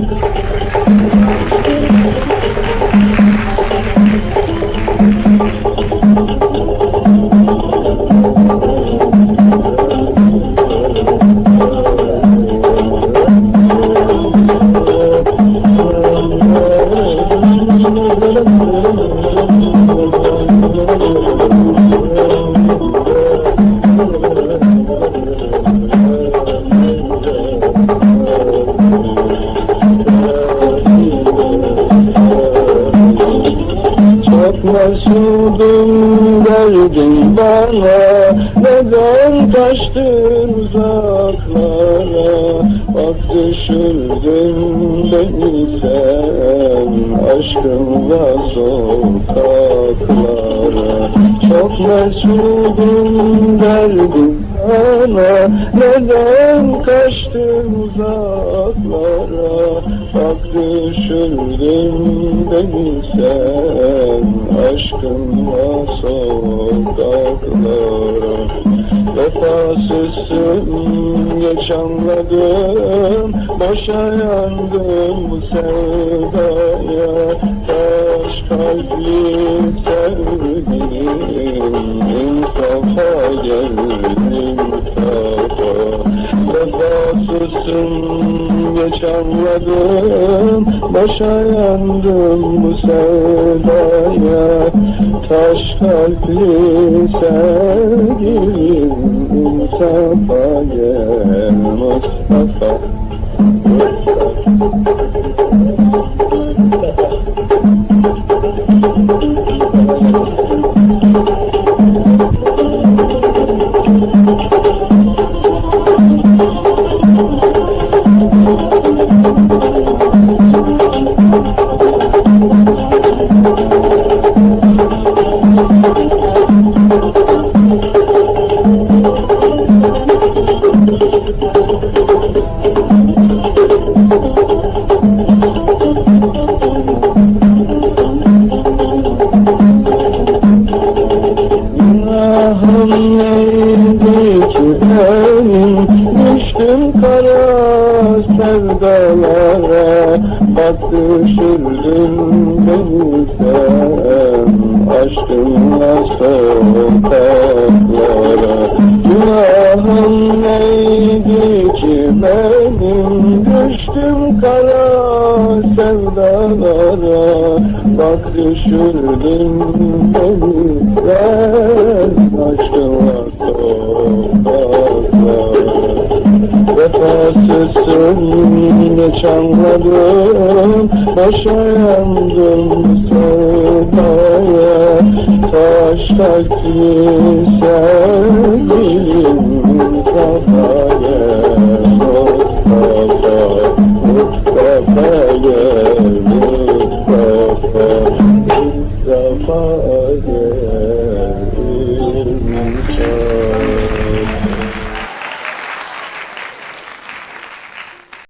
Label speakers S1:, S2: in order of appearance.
S1: Thank you. Mesudum geldin bana. Neden kaçtın uzaklara? Bak düşürdün beni sen. Aşkınla sokaklara. Çok mesudum geldin bana Neden kaçtın uzaklara? Bak düşürdün beni sen Aşkınla sokaklara. Vefasızsın geç anladım Boşa yandım bu sevdaya. Taş kalpli Vefasızsın geç anladım Boşa yandım bu sevdaya. Taş kalpli sevgilim İnsafa gel Mustafa neydi ki benim Düştüm kara sevdalara Bak düşürdün beni sen Aşkınla sokaklara Günahım neydi ki benim? Düştüm kara sevdalara Bak düşürdün beni sen akşamlarım Boşandım sevdaya Taş kalpli sevgilim Kafaya Mustafa Mustafa'ya Mustafa Mustafa'ya Mustafa'ya